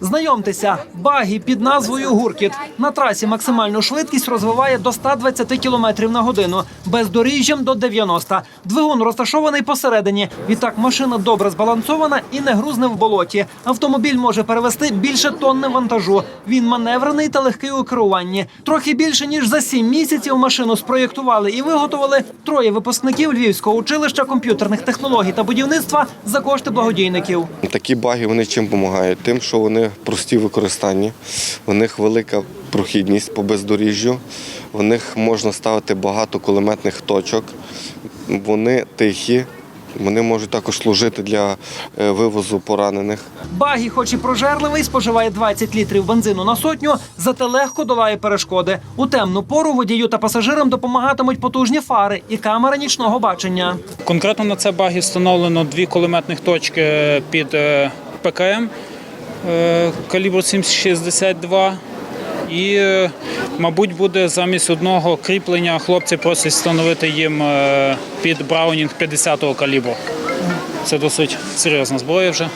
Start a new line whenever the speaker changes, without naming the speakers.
Знайомтеся, багі під назвою Гуркіт. На трасі максимальну швидкість розвиває до 120 км на годину, бездоріжжям до 90. Двигун розташований посередині. Відтак машина добре збалансована і не грузне в болоті. Автомобіль може перевести більше тонни вантажу. Він маневрений та легкий у керуванні. Трохи більше ніж за сім місяців машину спроєктували і виготовили троє випускників Львівського училища комп'ютерних технологій та будівництва за кошти благодійників.
Такі баги вони чим допомагають? Тим, що вони прості в використанні, у них велика прохідність по бездоріжжю, в них можна ставити багато кулеметних точок, вони тихі, вони можуть також служити для е, вивозу поранених.
Багі, хоч і прожерливий, споживає 20 літрів бензину на сотню, зате легко долає перешкоди. У темну пору водію та пасажирам допомагатимуть потужні фари і камера нічного бачення.
Конкретно на це багі встановлено дві кулеметних точки під е, ПКМ калібру 7,62. І, е, мабуть, буде замість одного кріплення хлопці просять встановити їм е, під Браунінг 50-го калібру. Це досить серйозна зброя вже.